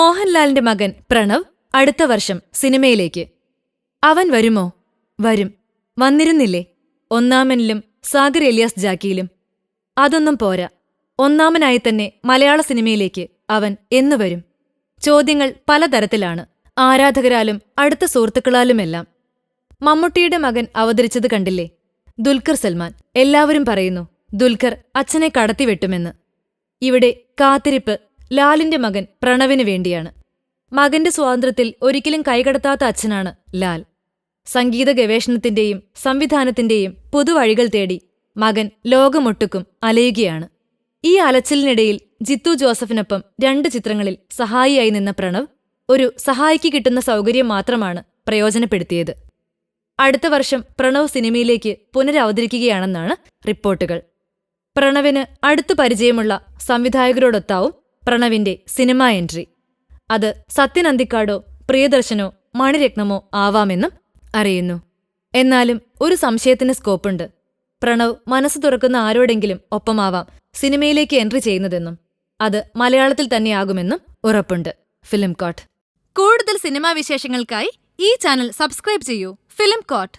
മോഹൻലാലിന്റെ മകൻ പ്രണവ് അടുത്ത വർഷം സിനിമയിലേക്ക്. അവൻ വരുമോ? വരും. വന്നിരുന്നില്ലേ? ഒന്നാമനിലും സാഗർ എലിയാസ് ജാക്കിയിലും. അതൊന്നും പോരാ. ഒന്നാമനായി തന്നെ മലയാള സിനിമയിലേക്ക് അവൻ എന്നു വരും. ചോദ്യങ്ങൾ പലതരത്തിലാണ്. ആരാധകരാലും അടുത്ത സുഹൃത്തുക്കളാലുമെല്ലാം. മമ്മൂട്ടിയുടെ മകൻ അവതരിച്ചത് കണ്ടില്ലേ? ദുൽഖർ സൽമാൻ. എല്ലാവരും പറയുന്നു ദുൽഖർ അച്ഛനെ കടത്തിവെട്ടുമെന്ന്. ഇവിടെ കാത്തിരിപ്പ് ലാലിന്റെ മകൻ പ്രണവിന് വേണ്ടിയാണ്. മകന്റെ സ്വാതന്ത്ര്യത്തിൽ ഒരിക്കലും കൈകടത്താത്ത അച്ഛനാണ് ലാൽ. സംഗീത ഗവേഷണത്തിന്റെയും സംവിധാനത്തിന്റെയും പുതുവഴികൾ തേടി മകൻ ലോകമൊട്ടുക്കും അലയുകയാണ്. ഈ അലച്ചിലിനിടയിൽ ജിത്തു ജോസഫിനൊപ്പം രണ്ട് ചിത്രങ്ങളിൽ സഹായിയായി നിന്ന പ്രണവ് ഒരു സഹായിക്ക് കിട്ടുന്ന സൗകര്യം മാത്രമാണ് പ്രയോജനപ്പെടുത്തിയത്. അടുത്ത വർഷം പ്രണവ് സിനിമയിലേക്ക് പുനരവതരിക്കുകയാണെന്നാണ് റിപ്പോർട്ടുകൾ. പ്രണവിന് അടുത്തു പരിചയമുള്ള സംവിധായകരോടൊത്താവും പ്രണവിന്റെ സിനിമാ എൻട്രി. അത് സത്യനന്തിക്കാടോ പ്രിയദർശനോ മണിരത്നമോ ആവാമെന്നും അറിയുന്നു. എന്നാലും ഒരു സംശയത്തിന് സ്കോപ്പുണ്ട്. പ്രണവ് മനസ്സ് തുറക്കുന്ന ആരോടെങ്കിലും ഒപ്പമാവാം സിനിമയിലേക്ക് എൻട്രി ചെയ്യുന്നതെന്നും അത് മലയാളത്തിൽ തന്നെയാകുമെന്നും ഉറപ്പുണ്ട്. ഫിലിം കോട്ട് കൂടുതൽ സിനിമാ വിശേഷങ്ങൾക്കായി ഈ ചാനൽ സബ്സ്ക്രൈബ് ചെയ്യൂ. Film coat